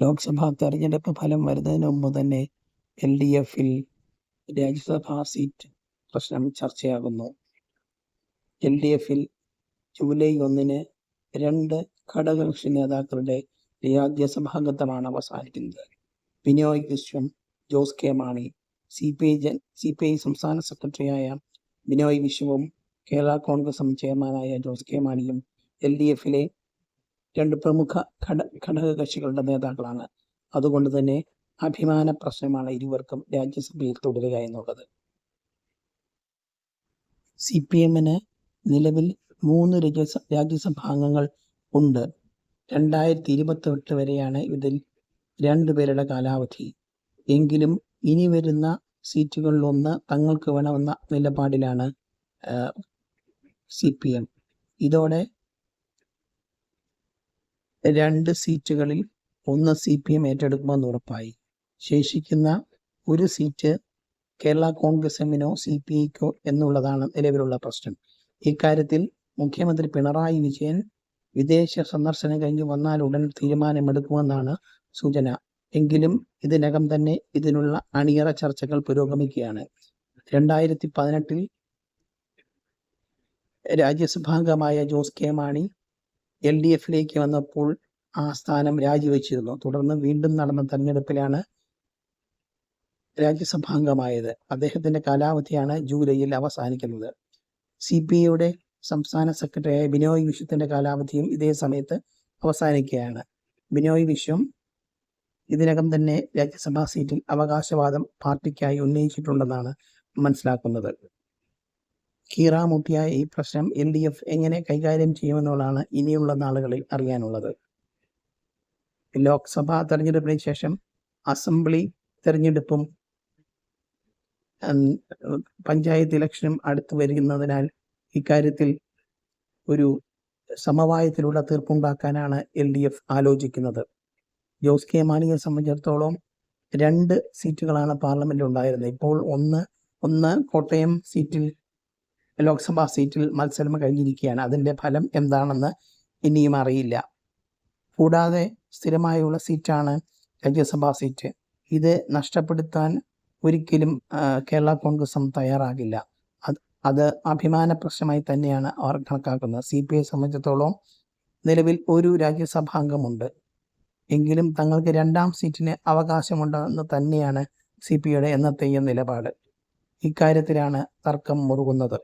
ലോക്സഭാ തെരഞ്ഞെടുപ്പ് ഫലം വരുന്നതിന് മുമ്പ് തന്നെ എൽ ഡി എഫിൽ രാജ്യസഭാ സീറ്റ് പ്രശ്നം ചർച്ചയാകുന്നു. എൽ ഡി എഫിൽ ജൂലൈ ഒന്നിന് രണ്ട് ഘടകകക്ഷി നേതാക്കളുടെ രാജ്യസഭാംഗത്വമാണ് അവസാനിക്കുന്നത്. Binoy Viswam Jose K Mani C P I Jan C P I സംസ്ഥാന സെക്രട്ടറിയായ ബിനോയ് വിശ്വവും കേരള കോൺഗ്രസ് ചെയർമാനായ ജോസ് കെ മാണിയും എൽ ഡി എഫിലെ രണ്ട് പ്രമുഖ ഘട ഘടകകക്ഷികളുടെ നേതാക്കളാണ്. അതുകൊണ്ട് തന്നെ അഭിമാന പ്രശ്നമാണ് ഇരുവർക്കും രാജ്യസഭയിൽ തുടരുക എന്നുള്ളത്. സി പി എമ്മിന് നിലവിൽ മൂന്ന് രാജ്യസ രാജ്യസഭാ അംഗങ്ങൾ ഉണ്ട്. രണ്ടായിരത്തി ഇരുപത്തി എട്ട് വരെയാണ് ഇതിൽ രണ്ടു പേരുടെ കാലാവധി. എങ്കിലും ഇനി വരുന്ന സീറ്റുകളിലൊന്ന് തങ്ങൾക്ക് വേണമെന്ന നിലപാടിലാണ് സി പി എം ഇതോടെ രണ്ട് സീറ്റുകളിൽ ഒന്ന് സി പി എം ഏറ്റെടുക്കുമെന്ന് ഉറപ്പായി. ശേഷിക്കുന്ന ഒരു സീറ്റ് കേരള കോൺഗ്രസ് എമ്മിനോ സി പി ഐക്കോ എന്നുള്ളതാണ് നിലവിലുള്ള പ്രശ്നം. ഇക്കാര്യത്തിൽ മുഖ്യമന്ത്രി പിണറായി വിജയൻ വിദേശ സന്ദർശനം കഴിഞ്ഞ് വന്നാൽ ഉടൻ തീരുമാനമെടുക്കുമെന്നാണ് സൂചന. എങ്കിലും ഇതിനകം തന്നെ ഇതിനുള്ള അണിയറ ചർച്ചകൾ പുരോഗമിക്കുകയാണ്. രണ്ടായിരത്തി പതിനെട്ടിൽ രാജ്യസഭാംഗമായ Jose K Mani L D എഫിലേക്ക് വന്നപ്പോൾ ആ സ്ഥാനം രാജിവെച്ചിരുന്നു. തുടർന്ന് വീണ്ടും നടന്ന തെരഞ്ഞെടുപ്പിലാണ് രാജ്യസഭാംഗമായത് അദ്ദേഹത്തിന്റെ കാലാവധിയാണ് ജൂലൈയിൽ അവസാനിക്കുന്നത്. സി പി ഐയുടെ സംസ്ഥാന സെക്രട്ടറിയായ ബിനോയ് വിശ്വത്തിന്റെ കാലാവധിയും ഇതേ സമയത്ത് അവസാനിക്കുകയാണ്. ബിനോയ് വിശ്വം ഇതിനകം തന്നെ രാജ്യസഭാ സീറ്റിൽ അവകാശവാദം പാർട്ടിക്കായി ഉന്നയിച്ചിട്ടുണ്ടെന്നാണ് മനസ്സിലാക്കുന്നത്. കീറാമുട്ടിയായ ഈ പ്രശ്നം എൽ ഡി എഫ് എങ്ങനെ കൈകാര്യം ചെയ്യുമെന്നുള്ളതാണ് ഇനിയുള്ള നാളുകളിൽ അറിയാനുള്ളത്. ലോക്സഭാ തെരഞ്ഞെടുപ്പിന് ശേഷം അസംബ്ലി തെരഞ്ഞെടുപ്പും പഞ്ചായത്ത് ഇലക്ഷനും അടുത്ത് വരുന്നതിനാൽ ഇക്കാര്യത്തിൽ ഒരു സമവായത്തിലുള്ള തീർപ്പുണ്ടാക്കാനാണ് എൽ ഡി എഫ് ആലോചിക്കുന്നത്. ജോസ് കെ മാണിയെ സംബന്ധിച്ചിടത്തോളം രണ്ട് സീറ്റുകളാണ് പാർലമെന്റിൽ ഉണ്ടായിരുന്നത് ഇപ്പോൾ ഒന്ന് ഒന്ന് കോട്ടയം സീറ്റിൽ ലോക്സഭാ സീറ്റിൽ മത്സരം കഴിഞ്ഞിരിക്കുകയാണ്. അതിന്റെ ഫലം എന്താണെന്ന് ഇനിയും അറിയില്ല. കൂടാതെ സ്ഥിരമായുള്ള സീറ്റാണ് രാജ്യസഭാ സീറ്റ്. ഇത് നഷ്ടപ്പെടുത്താൻ ഒരിക്കലും കേരള കോൺഗ്രസും തയ്യാറാകില്ല. അത് അത് അഭിമാന പ്രശ്നമായി തന്നെയാണ് അവർ കണക്കാക്കുന്നത്. സി പി ഐ സംബന്ധിച്ചിടത്തോളം നിലവിൽ ഒരു രാജ്യസഭാംഗമുണ്ട് എങ്കിലും തങ്ങൾക്ക് രണ്ടാം സീറ്റിന് അവകാശമുണ്ടെന്ന് തന്നെയാണ് സി പി ഐയുടെ എന്നത്തെയും നിലപാട്. ഇക്കാര്യത്തിലാണ് തർക്കം മുറുകുന്നത്.